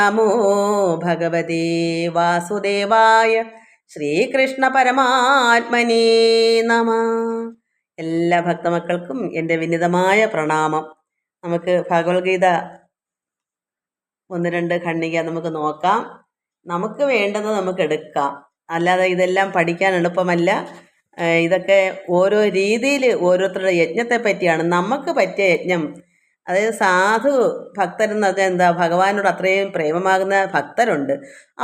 നമോ ഭഗവതേ വാസുദേവായ ശ്രീകൃഷ്ണ പരമാത്മനേ നമ എല്ലാ ഭക്തമക്കൾക്കും എന്റെ വിനിതമായ പ്രണാമം. നമുക്ക് ഭഗവത്ഗീത ഒന്ന് രണ്ട് ഖണ്ഡിക നമുക്ക് നോക്കാം. നമുക്ക് വേണ്ടത് നമുക്ക് എടുക്കാം. അല്ലാതെ ഇതെല്ലാം പഠിക്കാൻ എളുപ്പമല്ല. ഇതൊക്കെ ഓരോ രീതിയിൽ ഓരോരുത്തരുടെ യജ്ഞത്തെ പറ്റിയാണ് നമുക്ക് പറ്റിയ യജ്ഞം അതായത് സാധു ഭക്തരെന്ന് പറഞ്ഞാൽ എന്താ ഭഗവാനോട് അത്രയും പ്രേമമാകുന്ന ഭക്തരുണ്ട്.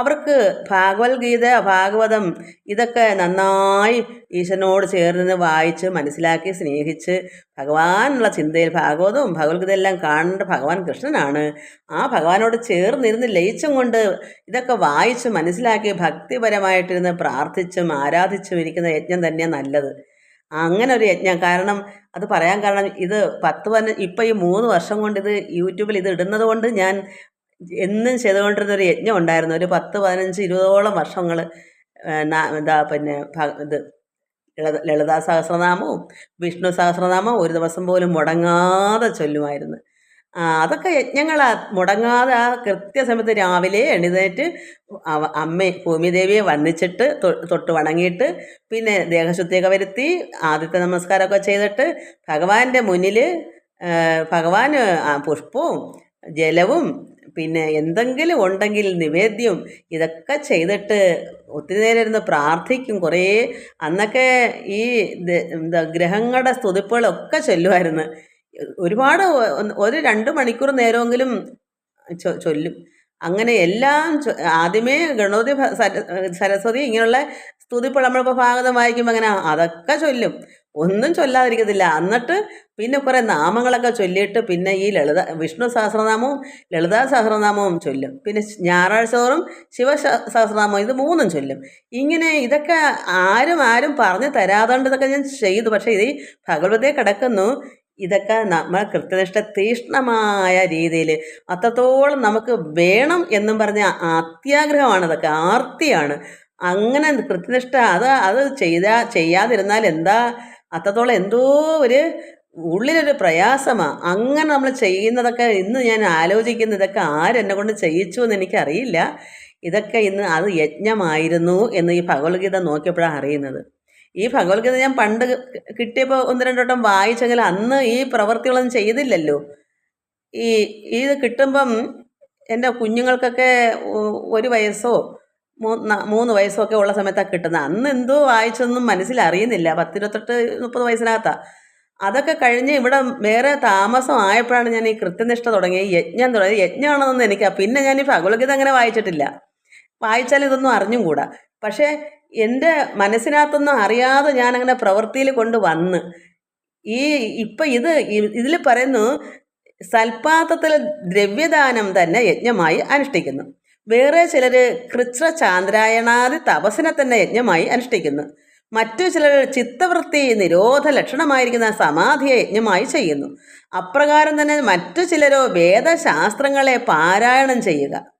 അവർക്ക് ഭാഗവത്ഗീത ഭാഗവതം ഇതൊക്കെ നന്നായി ഈശ്വരനോട് ചേർന്ന് വായിച്ച് മനസ്സിലാക്കി സ്നേഹിച്ച് ഭഗവാനുള്ള ചിന്തയിൽ ഭാഗവതവും ഭഗവത്ഗീത എല്ലാം കാണേണ്ട ഭഗവാൻ കൃഷ്ണനാണ്. ആ ഭഗവാനോട് ചേർന്നിരുന്ന് ലയിച്ചും കൊണ്ട് ഇതൊക്കെ വായിച്ച് മനസ്സിലാക്കി ഭക്തിപരമായിട്ടിരുന്ന് പ്രാർത്ഥിച്ചും ആരാധിച്ചും ഇരിക്കുന്ന യജ്ഞം തന്നെയാണ് നല്ലത്. അങ്ങനെ ഒരു യജ്ഞം. കാരണം അത് പറയാൻ കാരണം ഇത് പത്ത് പതിന ഇപ്പം ഈ മൂന്ന് വർഷം കൊണ്ട് ഇത് യൂട്യൂബിൽ ഇത് ഇടുന്നത് കൊണ്ട് ഞാൻ എന്നും ചെയ്തുകൊണ്ടിരുന്ന ഒരു യജ്ഞം ഉണ്ടായിരുന്നു. ഒരു പത്ത് പതിനഞ്ച് ഇരുപതോളം വർഷങ്ങൾ എന്താ പിന്നെ ഇത് ലളിത സഹസ്രനാമവും വിഷ്ണു സഹസ്രനാമവും ഒരു ദിവസം പോലും മുടങ്ങാതെ ചൊല്ലുമായിരുന്നു. അതൊക്കെ യജ്ഞങ്ങളാ. മുടങ്ങാതെ ആ കൃത്യസമയത്ത് രാവിലെ എഴുന്നേറ്റ് അമ്മ ഭൂമിദേവിയെ വന്നിച്ചിട്ട് തൊട്ട് വണങ്ങിയിട്ട് പിന്നെ ദേഹശുദ്ധിയൊക്കെ വരുത്തി ആദ്യത്തെ നമസ്കാരമൊക്കെ ചെയ്തിട്ട് ഭഗവാന്റെ മുന്നിൽ ഭഗവാന് പുഷ്പവും ജലവും പിന്നെ എന്തെങ്കിലും ഉണ്ടെങ്കിൽ നിവേദ്യം ഇതൊക്കെ ചെയ്തിട്ട് ഒത്തിരി നേരം ഇരുന്ന് പ്രാർത്ഥിക്കും. കുറേ അന്നൊക്കെ ഈ ഗ്രഹങ്ങളുടെ സ്തുതിപ്പുകളൊക്കെ ചൊല്ലുമായിരുന്നു ഒരുപാട് ഒരു രണ്ട് മണിക്കൂർ നേരമെങ്കിലും ചൊല്ലും. അങ്ങനെ എല്ലാം ആദ്യമേ ഗണപതി സരസ്വതി ഇങ്ങനെയുള്ള സ്തുതിപ്പോൾ നമ്മളിപ്പോൾ ഭാഗതം വായിക്കുമ്പോൾ അങ്ങനെ അതൊക്കെ ചൊല്ലും. ഒന്നും ചൊല്ലാതിരിക്കത്തില്ല. എന്നിട്ട് പിന്നെ കുറേ നാമങ്ങളൊക്കെ ചൊല്ലിയിട്ട് പിന്നെ ഈ ലളിത വിഷ്ണു സഹസ്രനാമവും ലളിതാ സഹസ്രനാമവും ചൊല്ലും. പിന്നെ ഞായറാഴ്ച തോറും ശിവ സഹസ്രനാമവും ഇത് മൂന്നും ചൊല്ലും. ഇങ്ങനെ ഇതൊക്കെ ആരും ആരും പറഞ്ഞു തരാതുകൊണ്ട് ഇതൊക്കെ ഞാൻ ചെയ്തു. പക്ഷേ ഇത് ഭഗവതേ കിടക്കുന്നു. ഇതൊക്കെ നമ്മൾ കൃത്യനിഷ്ഠ തീഷ്ണമായ രീതിയിൽ അത്രത്തോളം നമുക്ക് വേണം എന്നും പറഞ്ഞ അത്യാഗ്രഹമാണ് അതൊക്കെ ആർത്തിയാണ്. അങ്ങനെ കൃത്യനിഷ്ഠ അത് അത് ചെയ്താ ചെയ്യാതിരുന്നാൽ എന്താ അത്രത്തോളം എന്തോ ഒരു ഉള്ളിലൊരു പ്രയാസമാണ് അങ്ങനെ നമ്മൾ ചെയ്യുന്നതൊക്കെ ഇന്ന് ഞാൻ ആലോചിക്കുന്ന ഇതൊക്കെ ആരെന്നെ കൊണ്ട് ചെയ്യിച്ചു എന്ന് എനിക്കറിയില്ല. ഇതൊക്കെ ഇന്ന് അത് യജ്ഞമായിരുന്നു എന്ന് ഈ ഭഗവത്ഗീത നോക്കിയപ്പോഴാണ് അറിയുന്നത്. ഈ ഭഗവത്ഗീത ഞാൻ പണ്ട് കിട്ടിയപ്പോൾ ഒന്ന് രണ്ടോട്ടം വായിച്ചെങ്കിൽ അന്ന് ഈ പ്രവൃത്തികളൊന്നും ചെയ്തില്ലല്ലോ. ഈ ഇത് കിട്ടുമ്പം എന്റെ കുഞ്ഞുങ്ങൾക്കൊക്കെ ഒരു വയസ്സോ മൂന്ന് വയസ്സോ ഒക്കെ ഉള്ള സമയത്താണ് കിട്ടുന്നത്. അന്ന് എന്തോ വായിച്ചൊന്നും മനസ്സിലറിയുന്നില്ല പത്തിരുപത്തെട്ട് മുപ്പത് വയസ്സിനകത്താണ് അതൊക്കെ കഴിഞ്ഞ് ഇവിടെ വേറെ താമസം ആയപ്പോഴാണ് ഞാൻ ഈ കൃത്യനിഷ്ഠ തുടങ്ങിയ യജ്ഞം തുടങ്ങി യജ്ഞമാണെന്നൊന്നും എനിക്ക്. പിന്നെ ഞാൻ ഈ ഭഗവത്ഗീത അങ്ങനെ വായിച്ചിട്ടില്ല. വായിച്ചാൽ ഇതൊന്നും അറിഞ്ഞും കൂടാ. പക്ഷേ എന്റെ മനസ്സിനകത്തൊന്നും അറിയാതെ ഞാനങ്ങനെ പ്രവൃത്തിയിൽ കൊണ്ട് വന്ന്. ഈ ഇപ്പം ഇത് ഇതിൽ പറയുന്നു സൽപാത്രത്തിൽ ദ്രവ്യദാനം തന്നെ യജ്ഞമായി അനുഷ്ഠിക്കുന്നു. വേറെ ചിലർ കൃത്ര ചാന്ദ്രായണാദി തപസ്സിനെ തന്നെ യജ്ഞമായി അനുഷ്ഠിക്കുന്നു. മറ്റു ചിലർ ചിത്തവൃത്തി നിരോധ ലക്ഷണമായിരിക്കുന്ന സമാധിയെ യജ്ഞമായി ചെയ്യുന്നു. അപ്രകാരം തന്നെ മറ്റു ചിലരോ വേദശാസ്ത്രങ്ങളെ പാരായണം ചെയ്യുക.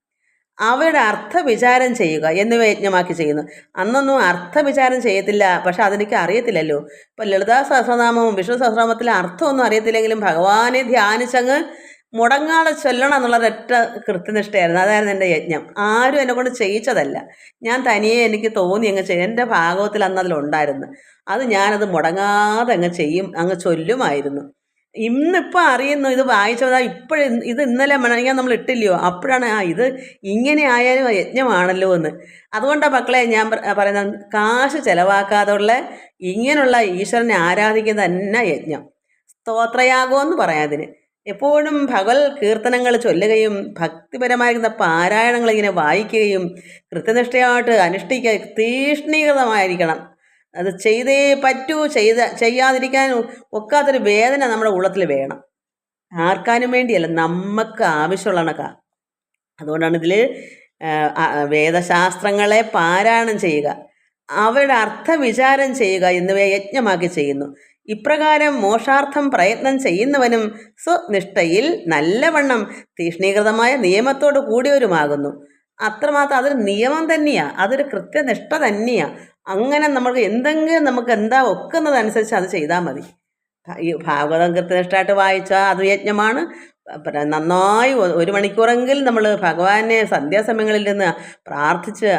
അവയുടെ അർത്ഥവിചാരം ചെയ്യുക എന്നിവ യജ്ഞമാക്കി ചെയ്യുന്നു. അന്നൊന്നും അർത്ഥവിചാരം ചെയ്യത്തില്ല. പക്ഷെ അതെനിക്ക് അറിയത്തില്ലല്ലോ. ഇപ്പം ലളിതാ സഹസ്രനാമവും വിഷ്ണു സഹസ്രനാമത്തിലെ അർത്ഥമൊന്നും അറിയത്തില്ലെങ്കിലും ഭഗവാനെ ധ്യാനിച്ചങ്ങ് മുടങ്ങാതെ ചൊല്ലണം എന്നുള്ള ഒരൊറ്റ കൃത്യനിഷ്ഠയായിരുന്നു. അതായിരുന്നു എന്റെ യജ്ഞം. ആരും എന്നെ കൊണ്ട് ചെയ്യിച്ചതല്ല. ഞാൻ തനിയെ എനിക്ക് തോന്നി അങ്ങ് ചെയ്യും. എന്റെ ഭാഗവത്തിൽ അന്ന് അതിലുണ്ടായിരുന്നു. അത് ഞാനത് മുടങ്ങാതെ അങ്ങ് ചെയ്യും അങ്ങ് ചൊല്ലുമായിരുന്നു. ഇന്നിപ്പോൾ അറിയുന്നു ഇത് വായിച്ചതാ ഇപ്പോഴും ഇത് ഇന്നലെ മണങ്ങാൻ നമ്മൾ ഇട്ടില്ലയോ? അപ്പോഴാണ് ആ ഇത് ഇങ്ങനെ ആയാലും യജ്ഞമാണല്ലോ എന്ന്. അതുകൊണ്ടാണ് മക്കളെ ഞാൻ പറ- പറയുന്നത് കാശ് ചിലവാക്കാതുള്ള ഇങ്ങനെയുള്ള ഈശ്വരനെ ആരാധിക്കുന്ന തന്നെ യജ്ഞം. സ്തോത്രയാഗം എന്ന് പറയാം അതിന്. എപ്പോഴും ഭഗവൽ കീർത്തനങ്ങൾ ചൊല്ലുകയും ഭക്തിപരമായിരുന്ന പാരായണങ്ങൾ ഇങ്ങനെ വായിക്കുകയും കൃത്യനിഷ്ഠയായിട്ട് അനുഷ്ഠിക്കുക തീഷ്ണീകൃതമായിരിക്കണം. അത് ചെയ്തേ പറ്റൂ ചെയ്ത ചെയ്യാതിരിക്കാൻ ഒക്കാത്തൊരു വേദന നമ്മുടെ ഉള്ളത്തിൽ വേണം. ആർക്കാനും വേണ്ടിയല്ല നമുക്ക് ആവശ്യമുള്ള അതുകൊണ്ടാണ് ഇതിൽ വേദശാസ്ത്രങ്ങളെ പാരായണം ചെയ്യുക. അവയുടെ അർത്ഥവിചാരം ചെയ്യുക എന്നിവയെ യജ്ഞമാക്കി ചെയ്യുന്നു. ഇപ്രകാരം മോഷാർത്ഥം പ്രയത്നം ചെയ്യുന്നവനും സ്വനിഷ്ഠയിൽ നല്ലവണ്ണം തീഷ്ണീകൃതമായ നിയമത്തോട് കൂടിയവരുമാകുന്നു. അത്രമാത്രം അതൊരു നിയമം തന്നെയാണ് അതൊരു കൃത്യനിഷ്ഠ തന്നെയാണ് അങ്ങനെ നമുക്ക് എന്തെങ്കിലും നമുക്ക് എന്താ ഒക്കുന്നതനുസരിച്ച് അത് ചെയ്താൽ മതി. ഈ ഭാഗവതം കൃത്യനിഷ്ഠമായിട്ട് വായിച്ചാൽ അത് യജ്ഞമാണ്. പിന്നെ നന്നായി ഒരു മണിക്കൂറെങ്കിലും നമ്മൾ ഭഗവാനെ സന്ധ്യാസമയങ്ങളിൽ നിന്ന് പ്രാർത്ഥിച്ച്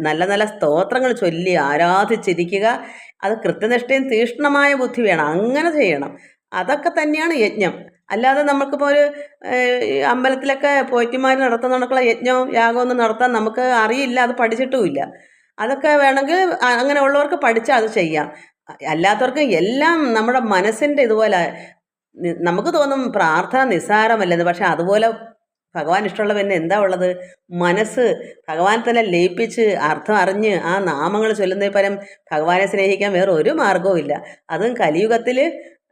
നല്ല നല്ല സ്തോത്രങ്ങൾ ചൊല്ലി ആരാധിച്ചിരിക്കുക. അത് കൃത്യനിഷ്ഠയും തീഷ്ണമായ ബുദ്ധി വേണം. അങ്ങനെ ചെയ്യണം. അതൊക്കെ തന്നെയാണ് യജ്ഞം. അല്ലാതെ നമുക്കിപ്പോൾ ഒരു അമ്പലത്തിലൊക്കെ പോറ്റിമാർ നടത്തുന്ന കണക്കുള്ള യജ്ഞവും യാഗമൊന്നും നടത്താൻ നമുക്ക് അറിയില്ല. അത് പഠിച്ചിട്ടുമില്ല. അതൊക്കെ വേണമെങ്കിൽ അങ്ങനെ ഉള്ളവർക്ക് പഠിച്ചാൽ അത് ചെയ്യാം. അല്ലാത്തവർക്ക് എല്ലാം നമ്മുടെ മനസ്സിന്റെ ഇതുപോലെ നമുക്ക് തോന്നും പ്രാർത്ഥന നിസ്സാരമല്ലെന്ന് പക്ഷെ അതുപോലെ ഭഗവാൻ ഇഷ്ടമുള്ള പിന്നെ എന്താ ഉള്ളത്? മനസ്സ് ഭഗവാൻ തന്നെ ലയിപ്പിച്ച് അർത്ഥം അറിഞ്ഞ് ആ നാമങ്ങൾ ചൊല്ലുന്നതിൽ പരം ഭഗവാനെ സ്നേഹിക്കാൻ വേറെ ഒരു മാർഗവും ഇല്ല. അതും കലിയുഗത്തിൽ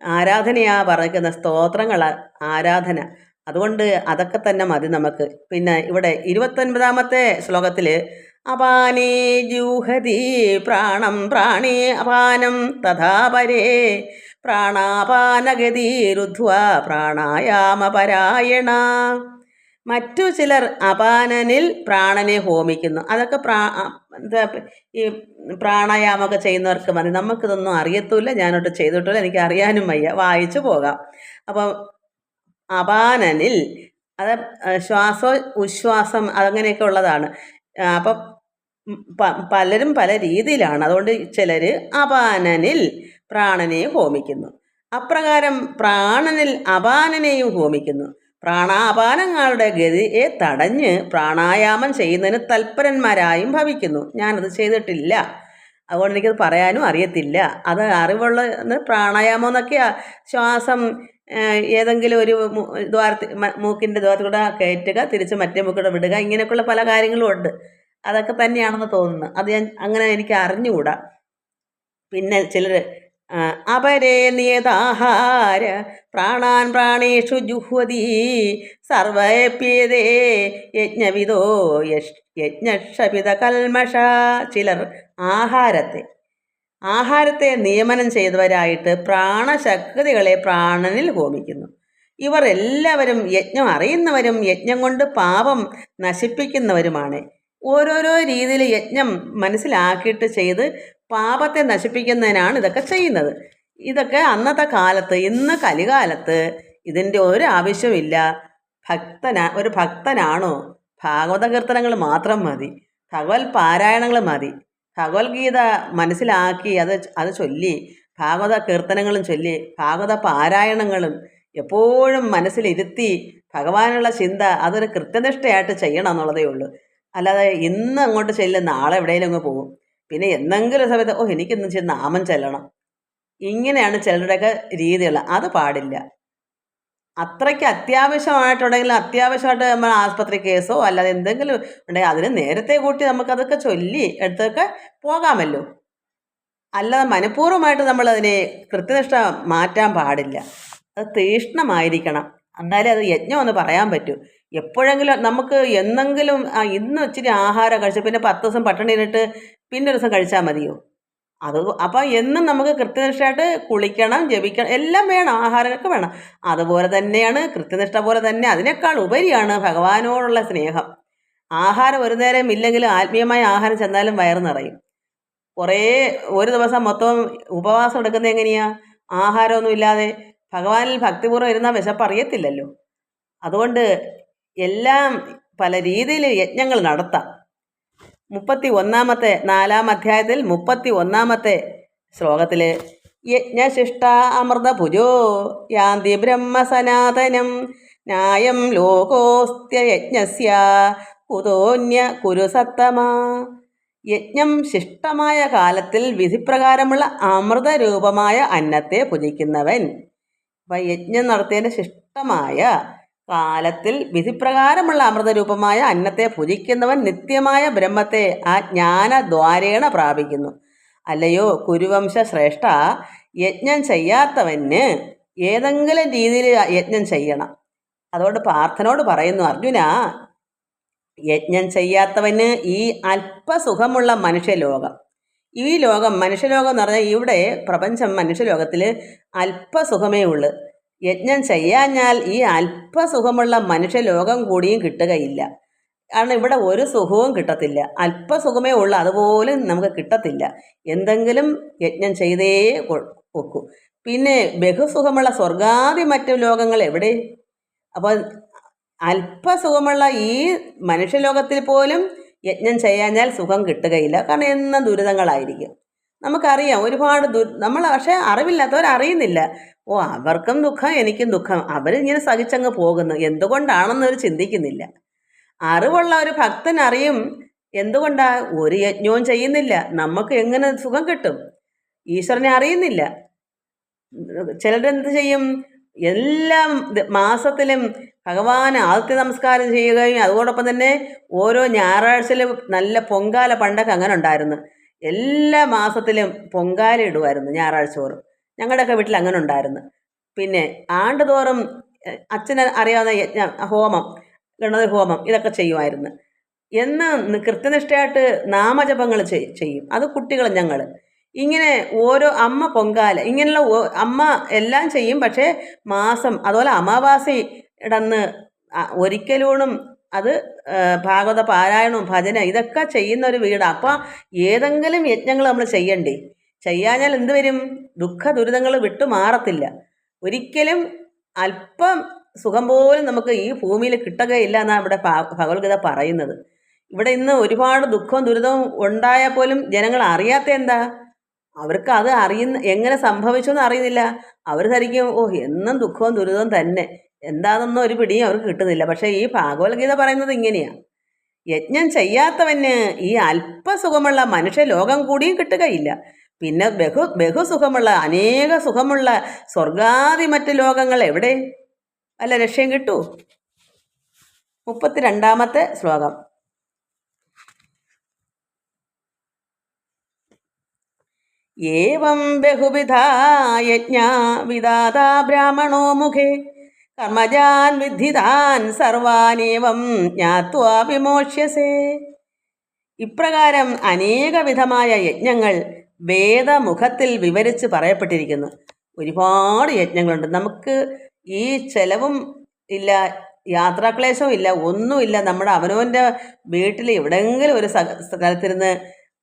ആരാധനയാ പറയുന്ന സ്തോത്രങ്ങൾ ആരാധന. അതുകൊണ്ട് അതൊക്കെ തന്നെ മതി നമുക്ക്. പിന്നെ ഇവിടെ ഇരുപത്തൊൻപതാമത്തെ ശ്ലോകത്തിൽ അപാനേ ജൂഹതി പ്രാണം പ്രാണേ അപാനം തഥാ പരേ. പ്രാണായാമ പ്രാണായാമപരായണ. മറ്റു ചിലർ അപാനനിൽ പ്രാണനെ ഹോമിക്കുന്നു. അതൊക്കെ പ്രാ എന്താ ഈ പ്രാണായാമമൊക്കെ ചെയ്യുന്നവർക്ക് മതി. നമുക്കിതൊന്നും അറിയത്തുമില്ല ഞാനോട്ട് ചെയ്തിട്ടില്ല. എനിക്ക് അറിയാനും വയ്യ. വായിച്ചു പോകാം. അപ്പം അപാനനിൽ അത് ശ്വാസോ ഉശ്വാസം അതങ്ങനെയൊക്കെ ഉള്ളതാണ്. അപ്പം പലരും പല രീതിയിലാണ്. അതുകൊണ്ട് ചിലർ അപാനനിൽ പ്രാണനെ ഹോമിക്കുന്നു. അപ്രകാരം പ്രാണനിൽ അപാനനെയും ഹോമിക്കുന്നു. പ്രാണാപാനങ്ങളുടെ ഗതിയെ തടഞ്ഞ് പ്രാണായാമം ചെയ്യുന്നതിന് തൽപരന്മാരായും ഭവിക്കുന്നു. ഞാനത് ചെയ്തിട്ടില്ല. അതുകൊണ്ട് എനിക്കത് പറയാനും അറിയത്തില്ല. അത് അറിവുള്ള പ്രാണായാമം എന്നൊക്കെയാണ് ശ്വാസം ഏതെങ്കിലും ഒരു ദ്വാരത്തിൽ മൂക്കിന്റെ ദ്വാരത്തിൽ കൂടെ കയറ്റുക തിരിച്ച് മറ്റേ മൂക്കിലൂടെ വിടുക ഇങ്ങനെയൊക്കെയുള്ള പല കാര്യങ്ങളും ഉണ്ട്. അതൊക്കെ തന്നെയാണെന്ന് തോന്നുന്നു. അത് ഞാൻ അങ്ങനെ എനിക്ക് അറിഞ്ഞുകൂടാ. പിന്നെ ചിലർ അപരേ നിയതാഹാര പ്രാണാൻ പ്രാണേഷു ജുഹ്വതി സർവപ്യതേ യജ്ഞവിദോ യജ്ഞക്ഷപിത കൽമഷ ചിലർ ആഹാരത്തെ ആഹാരത്തെ നിയമനം ചെയ്തവരായിട്ട് പ്രാണശക്തികളെ പ്രാണനിൽ ഹോമിക്കുന്നു ഇവർ എല്ലാവരും യജ്ഞം അറിയുന്നവരും യജ്ഞം കൊണ്ട് പാപം നശിപ്പിക്കുന്നവരുമാണ്. ഓരോരോ രീതിയിൽ യജ്ഞം മനസ്സിലാക്കിയിട്ട് ചെയ്ത് പാപത്തെ നശിപ്പിക്കുന്നതിനാണ് ഇതൊക്കെ ചെയ്യുന്നത്. ഇതൊക്കെ അന്നത്തെ കാലത്ത് ഇന്ന് കലികാലത്ത് ഇതിന്റെ ഒരു ആവശ്യമില്ല ഭക്തന ഒരു ഭക്തനാണോ? ഭാഗവത കീർത്തനങ്ങൾ മാത്രം മതി. ഭഗവത് പാരായണങ്ങൾ മതി. ഭഗവത്ഗീത മനസ്സിലാക്കി അത് അത് ചൊല്ലി ഭാഗവത കീർത്തനങ്ങളും ചൊല്ലി ഭാഗവത പാരായണങ്ങളും എപ്പോഴും മനസ്സിലിരുത്തി ഭഗവാനുള്ള ചിന്ത അതൊരു കൃത്യനിഷ്ഠയായിട്ട് ചെയ്യണം എന്നുള്ളതേ ഉള്ളൂ. അല്ലാതെ ഇന്ന് അങ്ങോട്ട് ചെല്ലും നാളെ എവിടെയെങ്കിലും അങ്ങ് പോകും. പിന്നെ എന്തെങ്കിലും സമയത്ത് ഓ എനിക്കിന്ന് ചെന്ന് നാമം ചെല്ലണം. ഇങ്ങനെയാണ് ചിലരുടെയൊക്കെ രീതികൾ അത് പാടില്ല. അത്രയ്ക്ക് അത്യാവശ്യമായിട്ടുണ്ടെങ്കിൽ അത്യാവശ്യമായിട്ട് നമ്മൾ ആസ്പത്രി കേസോ അല്ലാതെ എന്തെങ്കിലും ഉണ്ടെങ്കിൽ അതിന് നേരത്തെ കൂട്ടി നമുക്കതൊക്കെ ചൊല്ലി എടുത്തൊക്കെ പോകാമല്ലോ. അല്ലാതെ മനഃപൂർവമായിട്ട് നമ്മളതിനെ കൃത്യനിഷ്ഠ മാറ്റാൻ പാടില്ല. അത് തീഷ്ണമായിരിക്കണം. എന്നാലേ അത് യജ്ഞം എന്ന് പറയാൻ പറ്റൂ. എപ്പോഴെങ്കിലും നമുക്ക് എന്നെങ്കിലും ഇന്ന് ഇച്ചിരി ആഹാരം കഴിച്ചു പിന്നെ പത്ത് ദിവസം പട്ടിണി പിന്നെ ഒരു ദിവസം കഴിച്ചാൽ മതിയോ? അത് അപ്പം എന്നും നമുക്ക് കൃത്യനിഷ്ഠയായിട്ട് കുളിക്കണം ജപിക്കണം എല്ലാം വേണം ആഹാരമൊക്കെ വേണം. അതുപോലെ തന്നെയാണ് കൃത്യനിഷ്ഠ പോലെ തന്നെ അതിനേക്കാൾ ഉപരിയാണ് ഭഗവാനോടുള്ള സ്നേഹം. ആഹാരം ഒരു നേരം ഇല്ലെങ്കിലും ആത്മീയമായ ആഹാരം ചെന്നാലും വയറ് നിറയും. കുറേ ഒരു ദിവസം മൊത്തം ഉപവാസം എടുക്കുന്നത് എങ്ങനെയാ? ആഹാരമൊന്നും ഇല്ലാതെ ഭഗവാനിൽ ഭക്തിപൂർവം ഇരുന്നാൽ വിശപ്പ് അറിയത്തില്ലല്ലോ. അതുകൊണ്ട് എല്ലാം പല രീതിയിൽ യജ്ഞങ്ങൾ നടത്താം. മുപ്പത്തി ഒന്നാമത്തെ നാലാം അധ്യായത്തിൽ മുപ്പത്തി ഒന്നാമത്തെ ശ്ലോകത്തിൽ യജ്ഞശിഷ്ട അമൃതഭുജോ യാന്തി ബ്രഹ്മസനാതനം ന്യായം ലോകോസ്ത്യയജ്ഞസ്യ കുതോന്യ കുരുസത്തമാ. യജ്ഞം ശിഷ്ടമായ കാലത്തിൽ വിധിപ്രകാരമുള്ള അമൃതരൂപമായ അന്നത്തെ പൂജിക്കുന്നവൻ. അപ്പം യജ്ഞം നടത്തിയതിന്റെ ശിഷ്ടമായ കാലത്തിൽ വിധിപ്രകാരമുള്ള അമൃതരൂപമായ അന്നത്തെ ഭുജിക്കുന്നവൻ നിത്യമായ ബ്രഹ്മത്തെ ആ ജ്ഞാനദ്വാരേണ പ്രാപിക്കുന്നു. അല്ലയോ കുരുവംശ ശ്രേഷ്ഠ യജ്ഞം ചെയ്യാത്തവന് ഏതെങ്കിലും രീതിയിൽ യജ്ഞം ചെയ്യണം. അതുകൊണ്ട് പാർത്ഥനോട് പറയുന്നു അർജുന യജ്ഞം ചെയ്യാത്തവന് ഈ അല്പസുഖമുള്ള മനുഷ്യലോകം. ഈ ലോകം മനുഷ്യലോകം എന്ന് പറഞ്ഞാൽ ഇവിടെ പ്രപഞ്ചം മനുഷ്യലോകത്തിൽ അല്പസുഖമേ ഉള്ളൂ. യജ്ഞം ചെയ്യാഞ്ഞാൽ ഈ അല്പസുഖമുള്ള മനുഷ്യലോകം കൂടിയും കിട്ടുകയില്ല. കാരണം ഇവിടെ ഒരു സുഖവും കിട്ടത്തില്ല. അല്പസുഖമേ ഉള്ളൂ അതുപോലെ നമുക്ക് കിട്ടത്തില്ല. എന്തെങ്കിലും യജ്ഞം ചെയ്തേ ഒക്കൂ. പിന്നെ ബഹുസുഖമുള്ള സ്വർഗാദി മറ്റു ലോകങ്ങൾ എവിടെ? അപ്പോൾ അല്പസുഖമുള്ള ഈ മനുഷ്യലോകത്തിൽ പോലും യജ്ഞം ചെയ്യാഞ്ഞാൽ സുഖം കിട്ടുകയില്ല. കാരണം എന്നും ദുരിതങ്ങളായിരിക്കും. നമുക്കറിയാം ഒരുപാട് ദു നമ്മൾ പക്ഷേ അറിവില്ലാത്തവർ അറിയുന്നില്ല ഓ അവർക്കും ദുഃഖം എനിക്കും ദുഃഖം. അവരിങ്ങനെ സഹിച്ചങ്ങ് പോകുന്നു. എന്തുകൊണ്ടാണെന്ന് അവർ ചിന്തിക്കുന്നില്ല. അറിവുള്ള ഒരു ഭക്തൻ അറിയും എന്തുകൊണ്ടാ? ഒരു യജ്ഞവും ചെയ്യുന്നില്ല. നമുക്ക് എങ്ങനെ സുഖം കിട്ടും? ഈശ്വരനെ അറിയുന്നില്ല. ചിലരെന്ത് ചെയ്യും? എല്ലാ മാസത്തിലും ഭഗവാന് ആദ്യ നമസ്കാരം ചെയ്യുകയും അതോടൊപ്പം തന്നെ ഓരോ ഞായറാഴ്ചയിലും നല്ല പൊങ്കാല പണ്ടൊക്കെ അങ്ങനെ ഉണ്ടായിരുന്നു. എല്ലാ മാസത്തിലും പൊങ്കാല ഇടുമായിരുന്നു ഞായറാഴ്ച ഞങ്ങളുടെയൊക്കെ വീട്ടിൽ അങ്ങനെ ഉണ്ടായിരുന്നു പിന്നെ ആണ്ടുതോറും അച്ഛനെ അറിയാവുന്ന യജ്ഞ ഹോമം ഗണപതി ഹോമം ഇതൊക്കെ ചെയ്യുമായിരുന്നു. എന്ന് കൃത്യനിഷ്ഠയായിട്ട് നാമജപങ്ങൾ ചെയ്യും. അത് കുട്ടികൾ ഞങ്ങൾ ഇങ്ങനെ ഓരോ അമ്മ പൊങ്കാല ഇങ്ങനെയുള്ള അമ്മ എല്ലാം ചെയ്യും. പക്ഷേ മാസം അതുപോലെ അമാവാസി ഇടന്ന് ഒരിക്കലൂണും അത് ഭാഗവത പാരായണവും ഭജന ഇതൊക്കെ ചെയ്യുന്ന ഒരു വീടാണ് അപ്പോൾ ഏതെങ്കിലും യജ്ഞങ്ങൾ നമ്മൾ ചെയ്യണ്ടേ? ചെയ്യാഞ്ഞാൽ എന്ത് വരും? ദുഃഖ ദുരിതങ്ങൾ വിട്ടു മാറത്തില്ല. ഒരിക്കലും അല്പം സുഖം പോലും നമുക്ക് ഈ ഭൂമിയിൽ കിട്ടുകയില്ല എന്നാണ് ഇവിടെ ഭഗവത്ഗീത പറയുന്നത്. ഇവിടെ ഇന്ന് ഒരുപാട് ദുഃഖവും ദുരിതവും ഉണ്ടായാൽ പോലും ജനങ്ങൾ അറിയാത്ത എന്താ? അവർക്ക് അത് അറിയുന്ന എങ്ങനെ സംഭവിച്ചു എന്ന് അറിയുന്നില്ല. അവർ ധരിക്കും ഓ എന്നും ദുഃഖവും ദുരിതവും തന്നെ. എന്താണെന്നോ ഒരു പിടിയും അവർക്ക് കിട്ടുന്നില്ല. പക്ഷേ ഈ ഭാഗവത്ഗീത പറയുന്നത് ഇങ്ങനെയാണ് യജ്ഞം ചെയ്യാത്തവന് ഈ അല്പസുഖമുള്ള മനുഷ്യ ലോകം കൂടിയും കിട്ടുകയില്ല. പിന്നെ ബഹു ബഹുസുഖമുള്ള അനേക സുഖമുള്ള സ്വർഗാദി മറ്റ് ലോകങ്ങൾ എവിടെ? അല്ല രക്ഷയും കിട്ടൂ. മുപ്പത്തിരണ്ടാമത്തെ ശ്ലോകം. ഏവം ബഹുവിധാ യജ്ഞ വിദാതാ ബ്രാഹ്മണോ മുഖേ. കർമ്മജാൻ വിദ്ധിതാൻ സർവാനേവം ജ്ഞാത്വാ വിമോക്ഷ്യസേ. ഇപ്രകാരം അനേകവിധമായ യജ്ഞങ്ങൾ വേദമുഖത്തിൽ വിവരിച്ച് പറയപ്പെട്ടിരിക്കുന്നു. ഒരുപാട് യജ്ഞങ്ങളുണ്ട്. നമുക്ക് ഈ ചെലവും ഇല്ല യാത്രാക്ലേശവും ഇല്ല ഒന്നുമില്ല നമ്മുടെ അവനവന്റെ വീട്ടിൽ എവിടെയെങ്കിലും ഒരു സ്ഥലത്തിരുന്ന്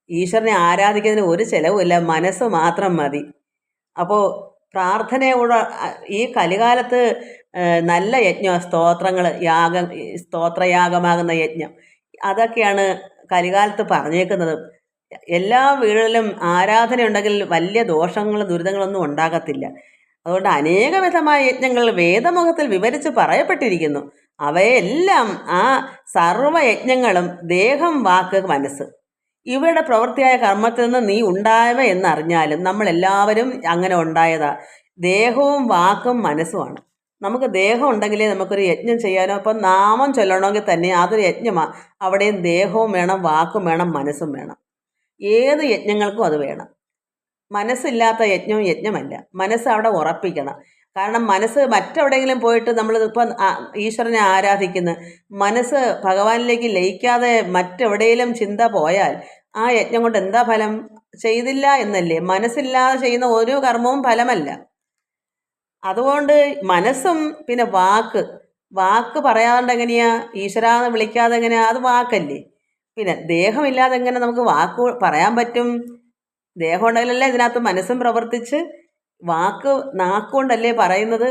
ഈശ്വരനെ ആരാധിക്കുന്നതിന് ഒരു ചെലവുമില്ല മനസ്സ് മാത്രം മതി. അപ്പോൾ പ്രാർത്ഥനയോട് ഈ കലികാലത്ത് നല്ല യജ്ഞം സ്തോത്രങ്ങൾ യാഗം സ്തോത്രയാഗമാകുന്ന യജ്ഞം. അതൊക്കെയാണ് കലികാലത്ത് പറഞ്ഞേക്കുന്നത്. എല്ലാ വീടുകളിലും ആരാധന ഉണ്ടെങ്കിൽ വലിയ ദോഷങ്ങളും ദുരിതങ്ങളൊന്നും ഉണ്ടാകത്തില്ല. അതുകൊണ്ട് അനേകവിധമായ യജ്ഞങ്ങൾ വേദമുഖത്തിൽ വിവരിച്ച് പറയപ്പെട്ടിരിക്കുന്നു. അവയെല്ലാം ആ സർവയജ്ഞങ്ങളും ദേഹം വാക്ക് മനസ്സ്. ഇവയുടെ പ്രവൃത്തിയായ കർമ്മത്തിൽ നിന്ന് നീ ഉണ്ടായവ എന്നറിഞ്ഞാലും നമ്മൾ എല്ലാവരും അങ്ങനെ ഉണ്ടായതാ. ദേഹവും വാക്കും മനസ്സുമാണ്. നമുക്ക് ദേഹം ഉണ്ടെങ്കിലേ നമുക്കൊരു യജ്ഞം ചെയ്യാനോ ഇപ്പം നാമം ചൊല്ലണമെങ്കിൽ തന്നെ അതൊരു യജ്ഞമാണ് അവിടെയും ദേഹവും വേണം വാക്കും വേണം മനസ്സും വേണം. ഏത് യജ്ഞങ്ങൾക്കും അത് വേണം. മനസ്സില്ലാത്ത യജ്ഞവും യജ്ഞമല്ല. മനസ്സ് അവിടെ ഉറപ്പിക്കണം. കാരണം മനസ്സ് മറ്റെവിടെയെങ്കിലും പോയിട്ട് നമ്മൾ ഇപ്പം ഈശ്വരനെ ആരാധിക്കുന്നു. മനസ്സ് ഭഗവാനിലേക്ക് ലയിക്കാതെ മറ്റെവിടെയെങ്കിലും ചിന്ത പോയാൽ ആ യജ്ഞം കൊണ്ട് എന്താ ഫലം? ചെയ്തില്ല എന്നല്ലേ. മനസ്സില്ലാതെ ചെയ്യുന്ന ഒരു കർമ്മവും ഫലമല്ല. അതുകൊണ്ട് മനസ്സും പിന്നെ വാക്ക്. വാക്ക് പറയാണ്ട് എങ്ങനെയാ? ഈശ്വരാന്ന് വിളിക്കാതെ എങ്ങനെയാ? അത് വാക്കല്ലേ. പിന്നെ ദേഹമില്ലാതെ എങ്ങനെ നമുക്ക് വാക്ക് പറയാൻ പറ്റും? ദേഹം ഉണ്ടെങ്കിലല്ലേ ഇതിനകത്ത് മനസ്സും പ്രവർത്തിച്ച് വാക്ക് നാക്കുകൊണ്ടല്ലേ പറയുന്നത്?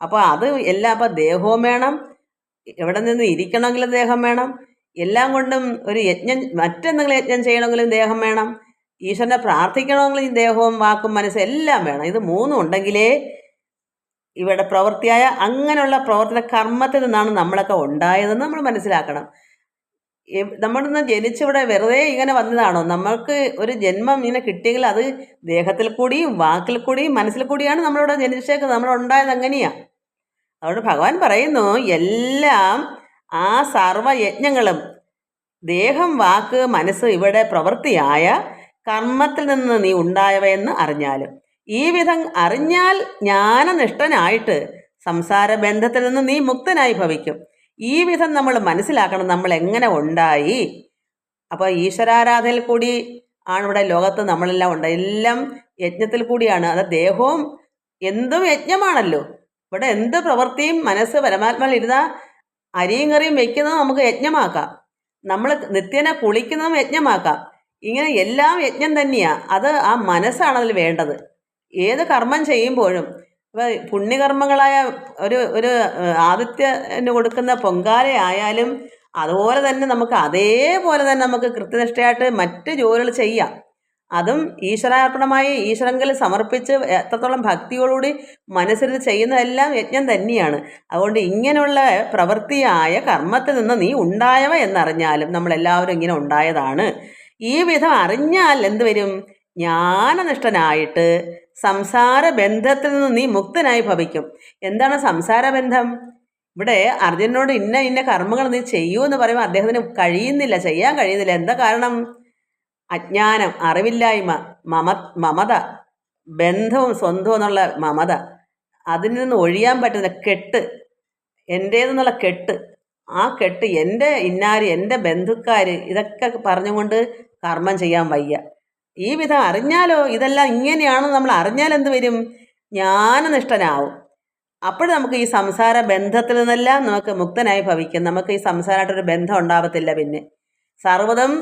അപ്പോൾ അത് എല്ലാം അപ്പോൾ ദേഹവും വേണം എവിടെ നിന്ന് ഇരിക്കണമെങ്കിലും ദേഹം വേണം എല്ലാം കൊണ്ടും ഒരു യജ്ഞം മറ്റെന്തെങ്കിലും യജ്ഞം ചെയ്യണമെങ്കിലും ദേഹം വേണം ഈശ്വരനെ പ്രാർത്ഥിക്കണമെങ്കിലും ദേഹവും വാക്കും മനസ്സും എല്ലാം വേണം. ഇത് മൂന്നും ഉണ്ടെങ്കിലേ ഇവിടെ പ്രവൃത്തിയായ അങ്ങനെയുള്ള പ്രവർത്തന കർമ്മത്തിൽ നിന്നാണ് നമ്മളൊക്കെ ഉണ്ടായതെന്ന് നമ്മൾ മനസ്സിലാക്കണം. നമ്മളിന്ന് ജനിച്ചിവിടെ വെറുതെ ഇങ്ങനെ വന്നതാണോ? നമ്മൾക്ക് ഒരു ജന്മം ഇങ്ങനെ കിട്ടിയെങ്കിൽ അത് ദേഹത്തിൽ കൂടിയും വാക്കിൽ കൂടിയും മനസ്സിൽ കൂടിയാണ് നമ്മളിവിടെ ജനിച്ചേക്കുന്നത്. നമ്മളുണ്ടായത് അങ്ങനെയാണ് അതുകൊണ്ട് ഭഗവാൻ പറയുന്നു എല്ലാം ആ സർവയജ്ഞങ്ങളും ദേഹം വാക്ക് മനസ്സ് ഇവിടെ പ്രവൃത്തിയായ കർമ്മത്തിൽ നിന്ന് നീ ഉണ്ടായവയെന്ന് അറിഞ്ഞാലും ഈ വിധം അറിഞ്ഞാൽ ജ്ഞാനനിഷ്ഠനായിട്ട് സംസാര ബന്ധത്തിൽ നിന്ന് നീ മുക്തനായി ഭവിക്കും. ഈ വിധം നമ്മൾ മനസ്സിലാക്കണം നമ്മൾ എങ്ങനെ ഉണ്ടായി. അപ്പോൾ ഈശ്വരാരാധനയിൽ കൂടി ആണ് ഇവിടെ ലോകത്ത് നമ്മളെല്ലാം ഉണ്ട്. എല്ലാം യജ്ഞത്തിൽ കൂടിയാണ്. അത് ദേഹവും എന്തും യജ്ഞമാണല്ലോ. ഇവിടെ എന്ത് പ്രവൃത്തിയും മനസ്സ് പരമാത്മാവിൽ ഇരുന്നാൽ അരിയും കറിയും വെക്കുന്നത് നമുക്ക് യജ്ഞമാക്കാം. നമ്മൾ നിത്യേന കുളിക്കുന്നതും യജ്ഞമാക്കാം. ഇങ്ങനെ എല്ലാം യജ്ഞം തന്നെയാണ് അത് ആ മനസ്സാണ് അതിൽ വേണ്ടത്. ഏത് കർമ്മം ചെയ്യുമ്പോഴും ഇപ്പം പുണ്യകർമ്മങ്ങളായ ഒരു ഒരു ആദിത്യന് കൊടുക്കുന്ന പൊങ്കാലയായാലും അതുപോലെ തന്നെ നമുക്ക് അതേപോലെ തന്നെ നമുക്ക് കൃത്യനിഷ്ഠയായിട്ട് മറ്റ് ജോലികൾ ചെയ്യാം. അതും ഈശ്വരാർപ്പണമായി ഈശ്വരങ്കിൽ സമർപ്പിച്ച് എത്രത്തോളം ഭക്തിയോടുകൂടി മനസ്സിരുന്ന് ചെയ്യുന്നതെല്ലാം യജ്ഞം തന്നെയാണ്. അതുകൊണ്ട് ഇങ്ങനെയുള്ള പ്രവൃത്തിയായ കർമ്മത്തിൽ നിന്ന് നീ ഉണ്ടായവ എന്നറിഞ്ഞാലും നമ്മളെല്ലാവരും ഇങ്ങനെ ഉണ്ടായതാണ്. ഈ വിധം അറിഞ്ഞാൽ എന്ത് വരും? ജ്ഞാനനിഷ്ഠനായിട്ട് സംസാര ബന്ധത്തിൽ നിന്ന് നീ മുക്തനായി ഭവിക്കും. എന്താണ് സംസാര ബന്ധം ഇവിടെ അർജുനോട് ഇന്ന ഇന്ന കർമ്മങ്ങൾ നീ ചെയ്യൂ എന്ന് പറയുമ്പോൾ അദ്ദേഹത്തിന് കഴിയുന്നില്ല ചെയ്യാൻ കഴിയുന്നില്ല. എന്താ കാരണം? അജ്ഞാനം അറിവില്ലായ്മ മമ മമത ബന്ധവും സ്വന്തവും എന്നുള്ള മമത. അതിൽ നിന്ന് ഒഴിയാൻ പറ്റുന്ന കെട്ട് എന്റേതെന്നുള്ള കെട്ട്. ആ കെട്ട് എന്റെ ഇന്നാര് എന്റെ ബന്ധുക്കാർ ഇതൊക്കെ പറഞ്ഞുകൊണ്ട് കർമ്മം ചെയ്യാൻ വയ്യ. ഈ വിധം അറിഞ്ഞാലോ? ഇതെല്ലാം ഇങ്ങനെയാണെന്ന് നമ്മൾ അറിഞ്ഞാൽ എന്ത് വരും? ജ്ഞാനനിഷ്ഠനാവും. അപ്പോൾ നമുക്ക് ഈ സംസാര ബന്ധത്തിൽ നിന്നെല്ലാം നമുക്ക് മുക്തനായി ഭവിക്കും. നമുക്ക് ഈ സംസാരമായിട്ടൊരു ബന്ധം ഉണ്ടാവത്തില്ല പിന്നെ. സർവതും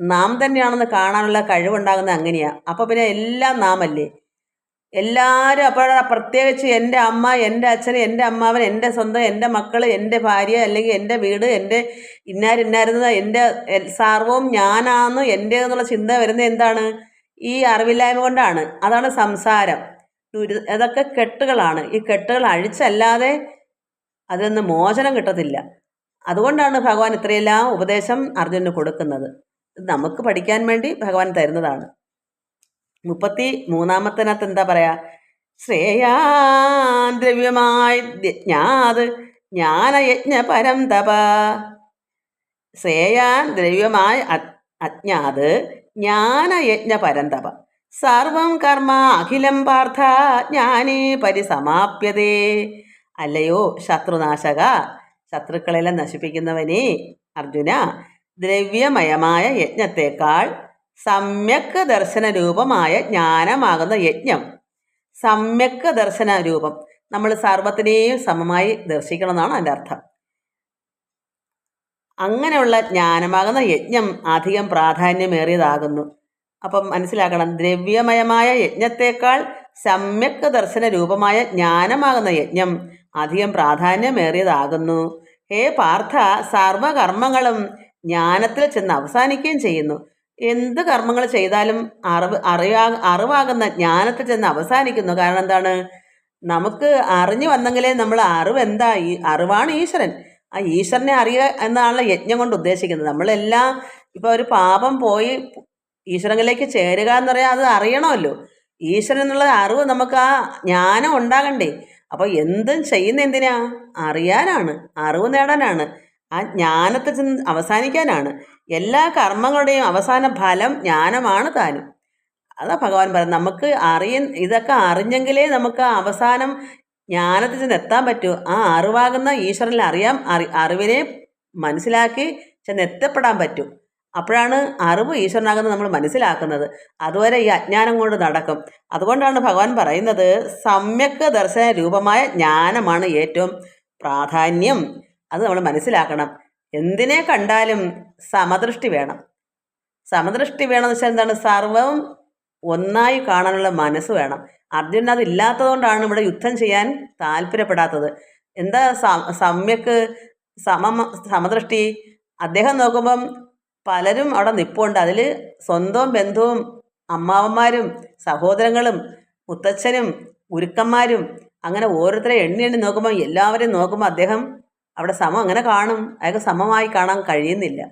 നാം തന്നെയാണെന്ന് കാണാനുള്ള കഴിവുണ്ടാകുന്നത് അങ്ങനെയാണ് അപ്പോൾ പിന്നെ എല്ലാം നാമല്ലേ? എല്ലാവരും അപ്പോൾ പ്രത്യേകിച്ച് എന്റെ അമ്മ എന്റെ അച്ഛൻ എന്റെ അമ്മാവൻ എന്റെ സ്വന്തം എന്റെ മക്കൾ എന്റെ ഭാര്യ അല്ലെങ്കിൽ എന്റെ വീട് എന്റെ ഇന്നാരിന്നാരുന്നത് എന്റെ സർവവും ഞാനാണെന്ന് എന്റെ എന്നുള്ള ചിന്ത വരുന്നത് എന്താണ്? ഈ അറിവില്ലായ്മ കൊണ്ടാണ്. അതാണ് സംസാരം. ദുരി അതൊക്കെ കെട്ടുകളാണ്. ഈ കെട്ടുകൾ അഴിച്ചല്ലാതെ അതിൽ നിന്ന് മോചനം കിട്ടത്തില്ല. അതുകൊണ്ടാണ് ഭഗവാൻ ഇത്രയെല്ലാം ഉപദേശം അർജുനന് കൊടുക്കുന്നത്. നമുക്ക് പഠിക്കാൻ വേണ്ടി ഭഗവാൻ തരുന്നതാണ്. മുപ്പത്തി മൂന്നാമത്തിനകത്ത് എന്താ പറയാ? ശ്രേയാൻ ദ്രവ്യമായി ജ്ഞാത് ജ്ഞാനയജ്ഞ പരം തപ. ശ്രേയാൻ ദ്രവ്യമായി അജ്ഞാത് ജ്ഞാനയജ്ഞ പരം തപ. സർവം കർമ്മ അഖിലം പാർത്ഥ ജ്ഞാനേ പരിസമാപ്യതേ. അല്ലയോ ശത്രുനാശക? ശത്രുക്കളെല്ലാം നശിപ്പിക്കുന്നവനേ അർജുന ദ്രവ്യമയമായ യജ്ഞത്തേക്കാൾ സമ്യക് ദർശന രൂപമായ ജ്ഞാനമാകുന്ന യജ്ഞം. സമ്യക് ദർശന രൂപം നമ്മൾ സർവത്തിനെയും സമമായി ദർശിക്കണം എന്നാണ് അതിന്റെ അർത്ഥം. അങ്ങനെയുള്ള ജ്ഞാനമാകുന്ന യജ്ഞം അധികം പ്രാധാന്യമേറിയതാകുന്നു. അപ്പം മനസ്സിലാക്കണം ദ്രവ്യമയമായ യജ്ഞത്തേക്കാൾ സമ്യക് ദർശന രൂപമായ ജ്ഞാനമാകുന്ന യജ്ഞം അധികം പ്രാധാന്യമേറിയതാകുന്നു. ഹേ പാർത്ഥ സർവകർമ്മങ്ങളും ജ്ഞാനത്തിൽ ചെന്ന് അവസാനിക്കുകയും ചെയ്യുന്നു. എന്ത് കർമ്മങ്ങൾ ചെയ്താലും അറിവ് അറിയാ അറിവാകുന്ന ജ്ഞാനത്തിൽ ചെന്ന് അവസാനിക്കുന്നു. കാരണം എന്താണ്? നമുക്ക് അറിഞ്ഞു വന്നെങ്കിലേ നമ്മൾ അറിവ് എന്താ? ഈ അറിവാണ് ഈശ്വരൻ. ആ ഈശ്വരനെ അറിയുക എന്നാണല്ലോ യജ്ഞം കൊണ്ട് ഉദ്ദേശിക്കുന്നത്. നമ്മളെല്ലാം ഇപ്പോൾ ഒരു പാപം പോയി ഈശ്വരങ്ങളിലേക്ക് ചേരുക എന്ന് പറയാൻ അത് അറിയണമല്ലോ. ഈശ്വരൻ എന്നുള്ള അറിവ് നമുക്ക് ആ ജ്ഞാനം ഉണ്ടാകണ്ടേ. അപ്പോൾ എന്തും ചെയ്യുന്ന എന്തിനാ? അറിയാനാണ്. അറിവ് നേടാനാണ്. ആ ജ്ഞാനത്തിൽ ചെന്ന് അവസാനിക്കാനാണ്. എല്ലാ കർമ്മങ്ങളുടെയും അവസാന ഫലം ജ്ഞാനമാണ് താനും. അതാ ഭഗവാൻ പറയുന്നത്. നമുക്ക് അറിയ ഇതൊക്കെ അറിഞ്ഞെങ്കിലേ നമുക്ക് അവസാനം ജ്ഞാനത്തിൽ ചെന്ന് എത്താൻ പറ്റൂ. ആ അറിവാകുന്ന ഈശ്വരനിൽ അറിയാം അറി അറിവിനെ മനസ്സിലാക്കി ചെന്ന് എത്തപ്പെടാൻ പറ്റും. അപ്പോഴാണ് അറിവ് ഈശ്വരനാകുന്നത് നമ്മൾ മനസ്സിലാക്കുന്നത്. അതുവരെ ഈ അജ്ഞാനം കൊണ്ട് നടക്കും. അതുകൊണ്ടാണ് ഭഗവാൻ പറയുന്നത് സമ്യക് ദർശന രൂപമായ ജ്ഞാനമാണ് ഏറ്റവും പ്രാധാന്യം. അത് നമ്മൾ മനസ്സിലാക്കണം. എന്തിനെ കണ്ടാലും സമദൃഷ്ടി വേണം. സമദൃഷ്ടി വേണമെന്ന് വെച്ചാൽ എന്താണ്? സർവവും ഒന്നായി കാണാനുള്ള മനസ്സ് വേണം. അർജുനൻ അത് ഇല്ലാത്തതുകൊണ്ടാണ് ഇവിടെ യുദ്ധം ചെയ്യാൻ താല്പര്യപ്പെടാത്തത്. എന്താ സമ്യക്ക് സമ സമദൃഷ്ടി? അദ്ദേഹം നോക്കുമ്പം പലരും അവിടെ നിപ്പുണ്ട്. അതിൽ സ്വന്തവും ബന്ധുവും അമ്മാവന്മാരും സഹോദരങ്ങളും മുത്തച്ഛനും ഗുരുക്കന്മാരും അങ്ങനെ ഓരോരുത്തരെ എണ്ണി എണ്ണി നോക്കുമ്പോൾ എല്ലാവരെയും നോക്കുമ്പോൾ അദ്ദേഹം അവിടെ സമം അങ്ങനെ കാണും. അയാൾക്ക് സമമായി കാണാൻ കഴിയുന്നില്ല.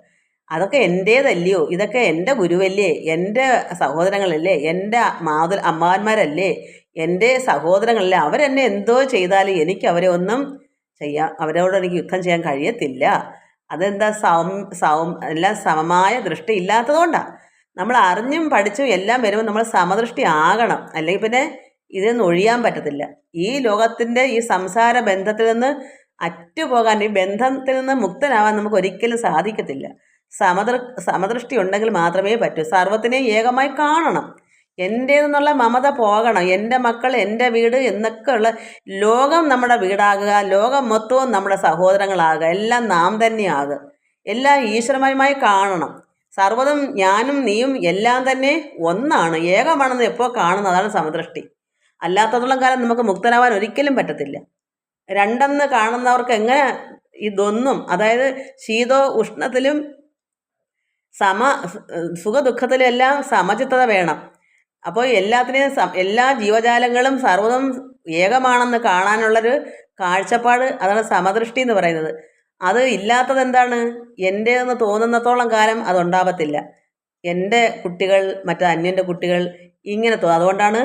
അതൊക്കെ എന്റേതല്ലയോ ഇതൊക്കെ എന്റെ ഗുരുവല്ലേ? എന്റെ സഹോദരങ്ങളല്ലേ? എന്റെ മാതൃ അമ്മാവന്മാരല്ലേ? എന്റെ സഹോദരങ്ങളല്ലേ? അവരെന്നെ എന്തോ ചെയ്താലും എനിക്ക് അവരെ ഒന്നും ചെയ്യാം അവരോട് എനിക്ക് യുദ്ധം ചെയ്യാൻ കഴിയത്തില്ല. അതെന്താ സൗം സൗം എല്ലാം സമമായ ദൃഷ്ടി ഇല്ലാത്തതുകൊണ്ടാണ് നമ്മൾ അറിഞ്ഞും പഠിച്ചും എല്ലാം വരുമ്പോൾ നമ്മൾ സമദൃഷ്ടി ആകണം. അല്ലെങ്കിൽ പിന്നെ ഇതിൽ നിന്ന് ഒഴിയാൻ പറ്റത്തില്ല. ഈ ലോകത്തിന്റെ ഈ സംസാര ബന്ധത്തിൽ നിന്ന് അറ്റുപോകാൻ ഈ ബന്ധത്തിൽ നിന്ന് മുക്തനാവാൻ നമുക്ക് ഒരിക്കലും സാധിക്കത്തില്ല. സമദൃ സമദൃഷ്ടി ഉണ്ടെങ്കിൽ മാത്രമേ പറ്റൂ. സർവത്തിനെയും ഏകമായി കാണണം. എന്റേതെന്നുള്ള മമത പോകണം. എന്റെ മക്കൾ എന്റെ വീട് എന്നൊക്കെയുള്ള ലോകം നമ്മുടെ വീടാകുക ലോകം മൊത്തവും നമ്മുടെ സഹോദരങ്ങളാകുക എല്ലാം നാം തന്നെയാകുക. എല്ലാം ഈശ്വരമയമായി കാണണം. സർവതും ഞാനും നീയും എല്ലാം തന്നെ ഒന്നാണ്. ഏകമാണെന്ന് എപ്പോൾ കാണുന്നതാണ് സമദൃഷ്ടി. അല്ലാത്തത്തോളം കാലം നമുക്ക് മുക്തനാവാൻ ഒരിക്കലും പറ്റത്തില്ല. രണ്ടെന്ന് കാണുന്നവർക്ക് എങ്ങനെ ഇതൊന്നും? അതായത് ശീതോ ഉഷ്ണത്തിലും സമ സുഖദുഃഖത്തിലും എല്ലാം സമചിത്തത വേണം. അപ്പോൾ എല്ലാത്തിനെയും എല്ലാ ജീവജാലങ്ങളും സർവതും ഏകമാണെന്ന് കാണാനുള്ളൊരു കാഴ്ചപ്പാട് അതാണ് സമദൃഷ്ടി എന്ന് പറയുന്നത്. അത് ഇല്ലാത്തത് എന്താണ്? എന്റേതെന്ന് തോന്നുന്നത്തോളം കാലം അതുണ്ടാവത്തില്ല. എന്റെ കുട്ടികൾ മറ്റു അന്യന്റെ കുട്ടികൾ ഇങ്ങനെ തോ അതുകൊണ്ടാണ്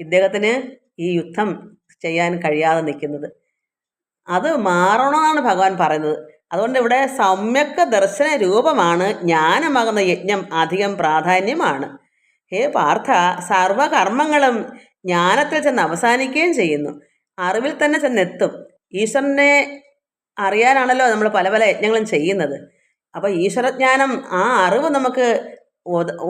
ഇദ്ദേഹത്തിന് ഈ യുദ്ധം ചെയ്യാൻ കഴിയാതെ നിൽക്കുന്നത്. അത് മാറണമെന്നാണ് ഭഗവാൻ പറയുന്നത്. അതുകൊണ്ട് ഇവിടെ സമ്യക്ക ദർശന രൂപമാണ് ജ്ഞാനമാകുന്ന യജ്ഞം അധികം പ്രാധാന്യമാണ്. ഹേ പാർത്ഥ സർവകർമ്മങ്ങളും ജ്ഞാനത്തിൽ ചെന്ന് അവസാനിക്കുകയും ചെയ്യുന്നു. അറിവിൽ തന്നെ ചെന്നെത്തും. ഈശ്വരനെ അറിയാനാണല്ലോ നമ്മൾ പല പല യജ്ഞങ്ങളും ചെയ്യുന്നത്. അപ്പോൾ ഈശ്വരജ്ഞാനം ആ അറിവ് നമുക്ക്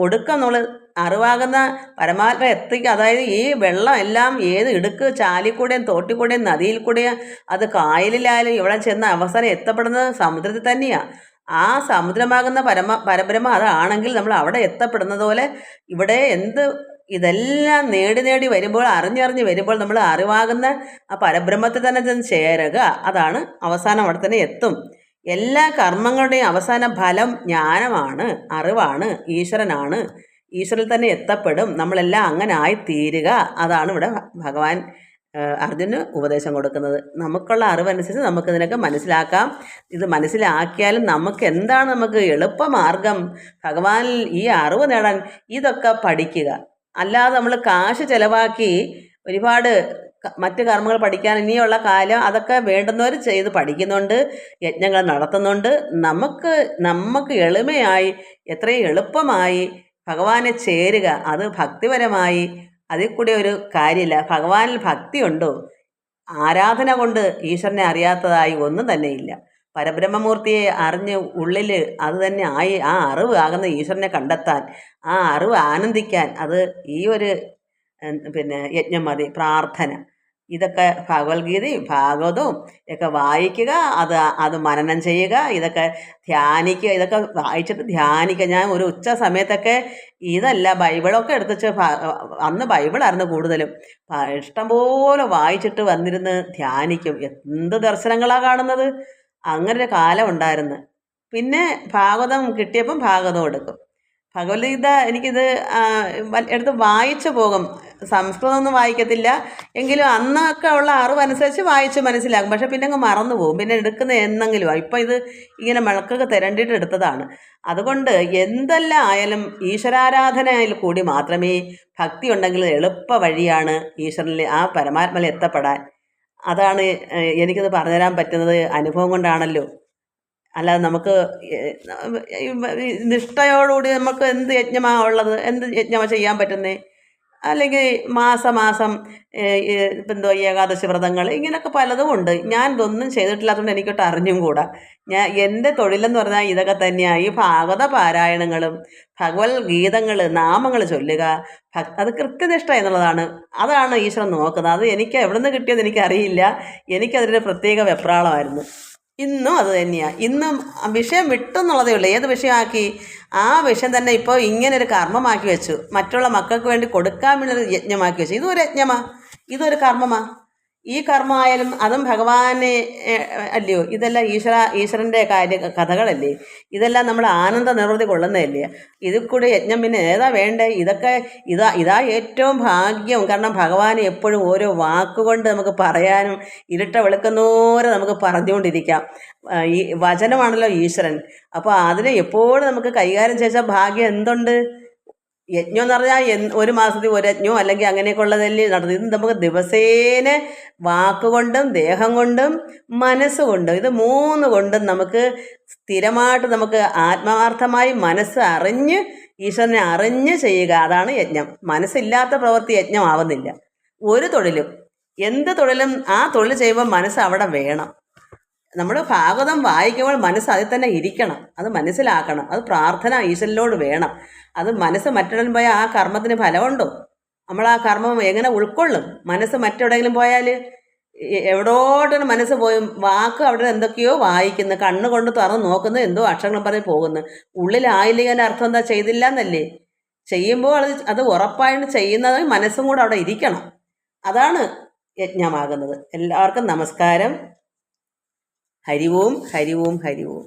ഒടുക്കം നമ്മൾ അറിവാകുന്ന പരമാത്മ എത്തിക്കുക അതായത് ഈ വെള്ളം എല്ലാം ഏത് ഇടുക്ക് ചാലിക്കൂടെയും തോട്ടിക്കൂടെയും നദിയിൽ കൂടെയും അത് കായലിലായാലും ഇവിടെ ചെന്ന് അവസാനം എത്തപ്പെടുന്നത് സമുദ്രത്തിൽ തന്നെയാണ് ആ സമുദ്രമാകുന്ന പരമ പരബ്രഹ്മ അതാണെങ്കിൽ നമ്മൾ അവിടെ എത്തപ്പെടുന്നത് പോലെ ഇവിടെ എന്ത് ഇതെല്ലാം നേടി നേടി വരുമ്പോൾ അറിഞ്ഞറിഞ്ഞ് വരുമ്പോൾ നമ്മൾ അറിവാകുന്ന ആ പരബ്രഹ്മത്തിൽ തന്നെ ചെന്ന് ചേരുക. അതാണ് അവസാനം അവിടെ തന്നെ എത്തും. എല്ലാ കർമ്മങ്ങളുടെയും അവസാന ഫലം ജ്ഞാനമാണ് അറിവാണ് ഈശ്വരനാണ്. ഈശ്വരൻ തന്നെ എത്തപ്പെടും. നമ്മളെല്ലാം അങ്ങനെ ആയി തീരുക. അതാണ് ഇവിടെ ഭഗവാൻ അർജുന് ഉപദേശം കൊടുക്കുന്നത്. നമുക്കുള്ള അറിവനുസരിച്ച് നമുക്കിതിനൊക്കെ മനസ്സിലാക്കാം. ഇത് മനസ്സിലാക്കിയാലും നമുക്ക് എന്താണ് നമുക്ക് എളുപ്പമാർഗം? ഭഗവാനിൽ ഈ അറിവ് നേടാൻ ഇതൊക്കെ പഠിക്കുക. അല്ലാതെ നമ്മൾ കാശ് ചിലവാക്കി ഒരുപാട് മറ്റ് കർമ്മങ്ങൾ പഠിക്കാൻ ഇനിയുള്ള കാലം അതൊക്കെ വേണ്ടുന്നവർ ചെയ്ത് പഠിക്കുന്നുണ്ട് യജ്ഞങ്ങൾ നടത്തുന്നുണ്ട്. നമുക്ക് നമുക്ക് എളിമയായി എത്രയും എളുപ്പമായി ഭഗവാനെ ചേരുക. അത് ഭക്തിപരമായി. അതിൽ കൂടി ഒരു കാര്യമില്ല. ഭഗവാനിൽ ഭക്തിയുണ്ടോ? ആരാധന കൊണ്ട് ഈശ്വരനെ അറിയാത്തതായി ഒന്നും തന്നെയില്ല പരബ്രഹ്മമൂർത്തിയെ അറിഞ്ഞ് ഉള്ളിൽ അത് തന്നെ ആയി ആ അറിവ് ആകുന്ന ഈശ്വരനെ കണ്ടെത്താൻ ആ അറിവ് ആനന്ദിക്കാൻ അത് ഈ ഒരു പിന്നെ യജ്ഞം മതി പ്രാർത്ഥന. ഇതൊക്കെ ഭഗവത്ഗീതയും ഭാഗവതവും ഒക്കെ വായിക്കുക അത് അത് മനനം ചെയ്യുക ഇതൊക്കെ ധ്യാനിക്കുക ഇതൊക്കെ വായിച്ചിട്ട് ധ്യാനിക്കുക. ഞാൻ ഒരു ഉച്ച സമയത്തൊക്കെ ഇതല്ല ബൈബിളൊക്കെ എടുത്തുവെച്ച് അന്ന് ബൈബിളായിരുന്നു കൂടുതലും. ഇഷ്ടംപോലെ വായിച്ചിട്ട് വന്നിരുന്ന് ധ്യാനിക്കും. എന്ത് ദർശനങ്ങളാണ് കാണുന്നത്? അങ്ങനെ ഒരു കാലം ഉണ്ടായിരുന്നു. പിന്നെ ഭാഗവതം കിട്ടിയപ്പം ഭാഗവതം എടുക്കും. ഭഗവത്ഗീത എനിക്കിത് എടുത്ത് വായിച്ചു പോകും. സംസ്കൃതമൊന്നും വായിക്കത്തില്ല. എങ്കിലും അന്നൊക്കെ ഉള്ള അറിവനുസരിച്ച് വായിച്ച് മനസ്സിലാകും പക്ഷെ പിന്നെ അങ്ങ് മറന്നു പോകും. പിന്നെ എടുക്കുന്ന എന്നെങ്കിലും ഇപ്പം ഇത് ഇങ്ങനെ മഴക്കൊക്കെ തിരണ്ടിട്ട് എടുത്തതാണ്. അതുകൊണ്ട് എന്തെല്ലാം ആയാലും ഈശ്വരാരാധനയിൽ കൂടി മാത്രമേ ഭക്തി ഉണ്ടെങ്കിൽ എളുപ്പ വഴിയാണ് ഈശ്വരനിൽ ആ പരമാത്മയിൽ എത്തപ്പെടാൻ. അതാണ് എനിക്കത് പറഞ്ഞു പറഞ്ഞുതരാൻ പറ്റുന്നത് അനുഭവം കൊണ്ടാണല്ലോ. അല്ലാതെ നമുക്ക് നിഷ്ഠയോടുകൂടി നമുക്ക് എന്ത് യജ്ഞമാണ് ഉള്ളത്? എന്ത് യജ്ഞമാണ് ചെയ്യാൻ പറ്റുന്നത് അല്ലെങ്കിൽ മാസമാസം ഇപ്പം എന്തോ ഏകാദശി വ്രതങ്ങൾ ഇങ്ങനെയൊക്കെ പലതും ഉണ്ട്. ഞാൻ ഇതൊന്നും ചെയ്തിട്ടില്ലാത്തതുകൊണ്ട് എനിക്കൊട്ട് അറിഞ്ഞും കൂടാ. ഞാൻ എന്റെ തൊഴിലെന്ന് പറഞ്ഞാൽ ഇതൊക്കെ തന്നെയാണ് ഈ ഭാഗവത പാരായണങ്ങളും ഭഗവത് ഗീതങ്ങൾ നാമങ്ങൾ ചൊല്ലുക അത് കൃത്യനിഷ്ഠ എന്നുള്ളതാണ്. അതാണ് ഈശ്വരൻ നോക്കുന്നത്. അത് എനിക്ക് എവിടെ നിന്ന് കിട്ടിയത് എനിക്കറിയില്ല. എനിക്കതിന്റെ പ്രത്യേക വെപ്രാളമായിരുന്നു. ഇന്നും അത് തന്നെയാണ് ഇന്നും വിഷയം വിട്ടെന്നുള്ളതേ ഉള്ളൂ. ഏത് വിഷയമാക്കി? ആ വിഷയം തന്നെ ഇപ്പോൾ ഇങ്ങനെ ഒരു കർമ്മമാക്കി വെച്ചു. മറ്റുള്ള മക്കൾക്ക് വേണ്ടി കൊടുക്കാൻ വേണ്ടി ഒരു യജ്ഞമാക്കി വെച്ചു. ഇതും ഒരു യജ്ഞമാ. ഇതൊരു കർമ്മമാ. ഈ കർമ്മമായാലും അതും ഭഗവാനെ അല്ലയോ? ഇതെല്ലാം ഈശ്വര ഈശ്വരന്റെ കാര്യ കഥകളല്ലേ? ഇതെല്ലാം നമ്മൾ ആനന്ദ നിർവൃതി കൊള്ളുന്നതല്ലേ? ഇതിൽ കൂടി യജ്ഞം പിന്നെ ഏതാ വേണ്ടേ? ഇതൊക്കെ ഇതാ ഇതാ ഏറ്റവും ഭാഗ്യം. കാരണം ഭഗവാൻ എപ്പോഴും ഓരോ വാക്കുകൊണ്ട് നമുക്ക് പറയാനും ഇരുട്ട വെളുക്കുന്നോരെ നമുക്ക് പറഞ്ഞുകൊണ്ടിരിക്കാം. ഈ വചനമാണല്ലോ ഈശ്വരൻ. അപ്പോൾ അതിനെ എപ്പോഴും നമുക്ക് കൈകാര്യം ചെയ്ത ഭാഗ്യം എന്തുണ്ട്? യജ്ഞം എന്ന് പറഞ്ഞാൽ ഒരു മാസത്തിൽ ഒരു യജ്ഞവും അല്ലെങ്കിൽ അങ്ങനെയൊക്കെ ഉള്ളതല്ലേ നടത്തുന്നത് ഇത് നമുക്ക് ദിവസേന വാക്കുകൊണ്ടും ദേഹം കൊണ്ടും മനസ്സുകൊണ്ടും ഇത് മൂന്ന് കൊണ്ടും നമുക്ക് സ്ഥിരമായിട്ട് നമുക്ക് ആത്മാർത്ഥമായി മനസ്സ് അറിഞ്ഞ് ഈശ്വരനെ അറിഞ്ഞ് ചെയ്യുക. അതാണ് യജ്ഞം. മനസ്സില്ലാത്ത പ്രവൃത്തി യജ്ഞമാവുന്നില്ല. ഒരു തൊഴിലും എന്ത് തൊഴിലും ആ തൊഴിൽ ചെയ്യുമ്പോൾ മനസ്സ് അവിടെ വേണം. നമ്മൾ ഭാഗവതം വായിക്കുമ്പോൾ മനസ്സ് അതിൽ തന്നെ ഇരിക്കണം. അത് മനസ്സിലാക്കണം. അത് പ്രാർത്ഥന ഈശ്വരനോട് വേണം. അത് മനസ്സ് മറ്റൊരു പോയാൽ ആ കർമ്മത്തിന് ഫലമുണ്ടോ? നമ്മൾ ആ കർമ്മം എങ്ങനെ ഉൾക്കൊള്ളും? മനസ്സ് മറ്റെവിടെയെങ്കിലും പോയാൽ എവിടോട്ടാണ് മനസ്സ് പോയി വാക്ക് അവിടെ എന്തൊക്കെയോ വായിക്കുന്നു. കണ്ണ് കൊണ്ട് തുറന്ന് നോക്കുന്നു എന്തോ അക്ഷരങ്ങൾ പറഞ്ഞ് പോകുന്നു. ഉള്ളിലായില്ലെങ്കിൽ അർത്ഥം എന്താ? ചെയ്തില്ല എന്നല്ലേ ചെയ്യുമ്പോൾ അത് അത് ഉറപ്പായിട്ട് ചെയ്യുന്നത് മനസ്സും കൂടെ അവിടെ ഇരിക്കണം. അതാണ് യജ്ഞമാകുന്നത്. എല്ലാവർക്കും നമസ്കാരം. ഹരി ഓം ഹരി ഓം ഹരി ഓം